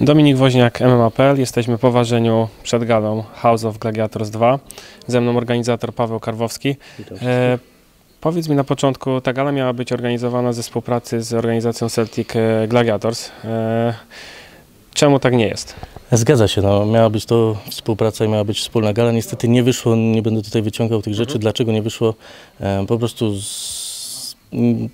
Dominik Woźniak, MMA.pl. Jesteśmy po ważeniu przed galą House of Gladiators 2. Ze mną organizator Paweł Karwowski. E, powiedz mi na początku, ta gala miała być organizowana ze współpracy z organizacją Celtic e, Gladiators. E, czemu tak nie jest? Zgadza się, no, miała być to współpraca i miała być wspólna gala. Niestety nie wyszło, nie będę tutaj wyciągał tych rzeczy. Dlaczego nie wyszło? E, po prostu z,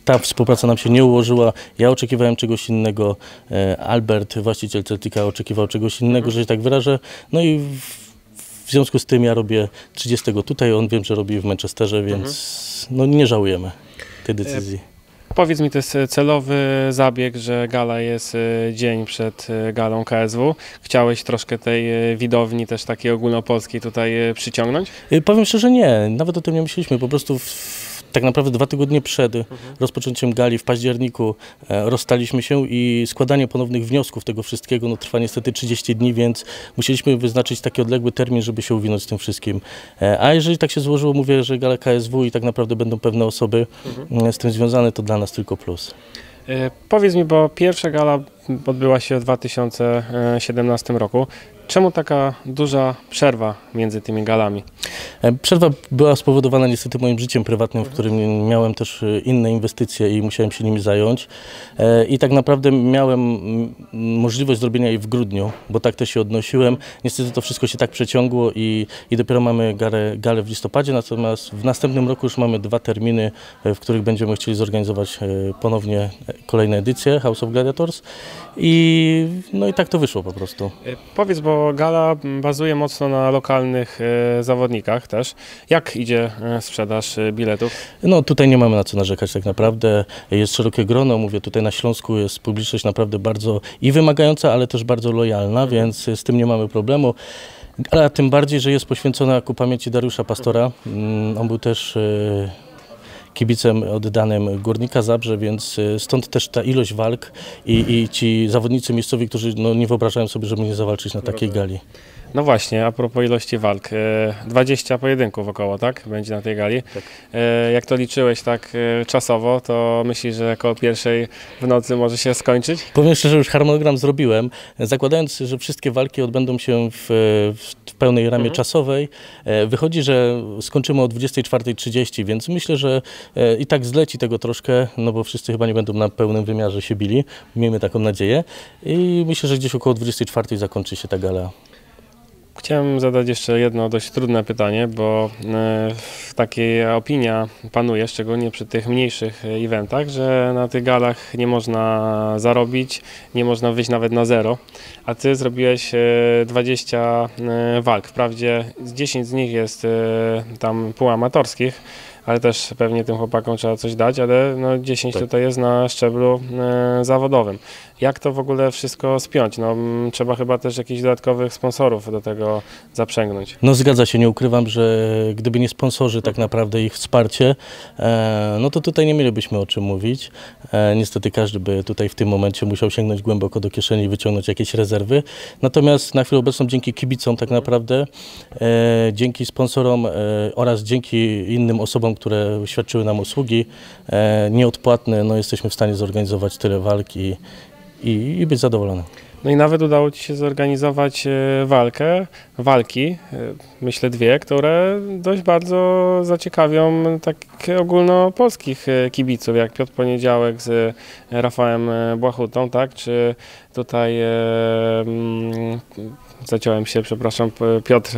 ta współpraca nam się nie ułożyła. Ja oczekiwałem czegoś innego. E, Albert, właściciel Celtica, oczekiwał czegoś innego, że się tak wyrażę. No i w, w związku z tym ja robię 30 tutaj, on wiem, że robi w Manchesterze, więc no, nie żałujemy tej decyzji. Powiedz mi, to jest e, celowy zabieg, że gala jest e, dzień przed e, galą KSW. Chciałeś troszkę tej widowni też takiej ogólnopolskiej tutaj przyciągnąć? Powiem szczerze, nie, nawet o tym nie myśleliśmy. Po prostu w, tak naprawdę dwa tygodnie przed rozpoczęciem gali w październiku e, rozstaliśmy się i składanie ponownych wniosków tego wszystkiego no, trwa niestety 30 dni, więc musieliśmy wyznaczyć taki odległy termin, żeby się uwinąć z tym wszystkim. E, a jeżeli tak się złożyło, mówię, że gala KSW i tak naprawdę będą pewne osoby e, z tym związane, to dla nas tylko plus. Powiedz mi, bo pierwsza gala odbyła się w 2017 roku. Czemu taka duża przerwa między tymi galami? E, Przerwa była spowodowana niestety moim życiem prywatnym, w którym miałem też e, inne inwestycje i musiałem się nimi zająć. E, I tak naprawdę miałem mm, możliwość zrobienia jej w grudniu, bo tak też się odnosiłem. Niestety to wszystko się tak przeciągło i, i dopiero mamy galę, galę w listopadzie, natomiast w następnym roku już mamy dwa terminy, w których będziemy chcieli zorganizować ponownie kolejne edycje House of Gladiators. I, no i tak to wyszło po prostu. Powiedz, bo gala bazuje mocno na lokalnych e, zawodnikach też. Jak idzie e, sprzedaż e, biletów? No tutaj nie mamy na co narzekać tak naprawdę. Jest szerokie grono, mówię tutaj na Śląsku jest publiczność naprawdę bardzo i wymagająca, ale też bardzo lojalna, więc z tym nie mamy problemu. Ale tym bardziej, że jest poświęcona ku pamięci Dariusza Pastora. Mm, On był też e, kibicem oddanym Górnika Zabrze, więc e, stąd też ta ilość walk i, i ci zawodnicy miejscowi, którzy no, nie wyobrażają sobie, żeby nie zawalczyć na takiej gali. No właśnie, a propos ilości walk. e, 20 pojedynków około, tak? Będzie na tej gali. E, Jak to liczyłeś tak czasowo, to myślisz, że około pierwszej w nocy może się skończyć? Powiem szczerze, już harmonogram zrobiłem, zakładając, że wszystkie walki odbędą się w, w pełnej ramie czasowej. E, Wychodzi, że skończymy o 24.30, więc myślę, że e, i tak zleci tego troszkę, no bo wszyscy chyba nie będą na pełnym wymiarze się bili. Miejmy taką nadzieję. I myślę, że gdzieś około 24.00 zakończy się ta gala. Chciałem zadać jeszcze jedno dość trudne pytanie, bo e, taka opinia panuje, szczególnie przy tych mniejszych e, eventach, że na tych galach nie można zarobić, nie można wyjść nawet na zero, a ty zrobiłeś e, 20 e, walk. Wprawdzie z 10 z nich jest e, tam półamatorskich, ale też pewnie tym chłopakom trzeba coś dać, ale no 10 Tak. tutaj jest na szczeblu e, zawodowym. Jak to w ogóle wszystko spiąć? No, m, trzeba chyba też jakichś dodatkowych sponsorów do tego zaprzęgnąć. No zgadza się, nie ukrywam, że gdyby nie sponsorzy tak naprawdę ich wsparcie, e, no to tutaj nie mielibyśmy o czym mówić. E, niestety każdy by tutaj w tym momencie musiał sięgnąć głęboko do kieszeni i wyciągnąć jakieś rezerwy. Natomiast na chwilę obecną dzięki kibicom tak naprawdę, e, dzięki sponsorom oraz dzięki innym osobom, które świadczyły nam usługi nieodpłatne, no jesteśmy w stanie zorganizować tyle walk i, i, i być zadowolonym. No i nawet udało Ci się zorganizować e, walkę, walki, e, myślę dwie, które dość bardzo zaciekawią tak ogólnopolskich e, kibiców, jak Piotr Poniedziałek z Rafałem Błachutą, tak? Czy tutaj mm, zaciąłem się, przepraszam, Piotr,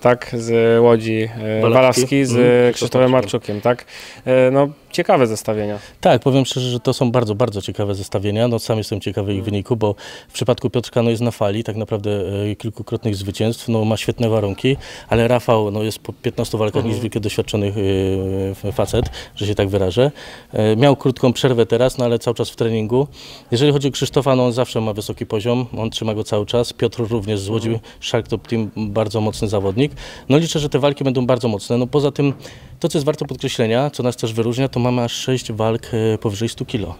tak, z Łodzi, Walawski. Walawski z Mhm, Krzysztofem Marczukiem, tak? No, ciekawe zestawienia. Tak, powiem szczerze, że to są bardzo, bardzo ciekawe zestawienia. No, sam jestem ciekawy ich wyniku, bo w przypadku Piotrka no, jest na fali tak naprawdę e, kilkukrotnych zwycięstw, no, ma świetne warunki, ale Rafał no, jest po 15 walkach niezwykle doświadczony e, facet, że się tak wyrażę. E, miał krótką przerwę teraz, no, ale cały czas w treningu. Jeżeli chodzi o Krzysztofa, no, on zawsze ma wysoki poziom, on trzyma go cały czas. Piotr również z Łodzi, Shark Top Team, bardzo mocny zawodnik. No liczę, że te walki będą bardzo mocne. No poza tym, to co jest warte podkreślenia, co nas też wyróżnia, to mamy aż 6 walk e, powyżej 100 kg.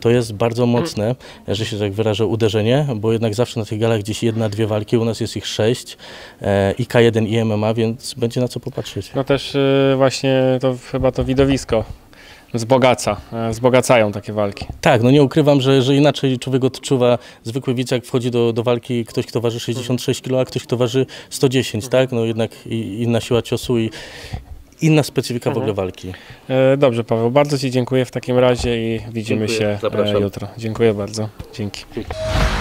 To jest bardzo mocne, że się tak wyrażę, uderzenie, bo jednak zawsze na tych galach gdzieś jedna, dwie walki, u nas jest ich 6 e, i K1 i MMA, więc będzie na co popatrzeć. No też y, właśnie to chyba to widowisko wzbogaca, e, wzbogacają takie walki. Tak, no nie ukrywam, że, że inaczej człowiek odczuwa zwykły widz, jak wchodzi do, do walki ktoś, kto waży 66 kg, a ktoś, kto waży 110, tak? No jednak inna siła ciosu i inna specyfika w ogóle walki. E, Dobrze Paweł, bardzo Ci dziękuję w takim razie i widzimy Dziękuję, się e, zapraszam. jutro. Dziękuję bardzo. Dzięki. Thank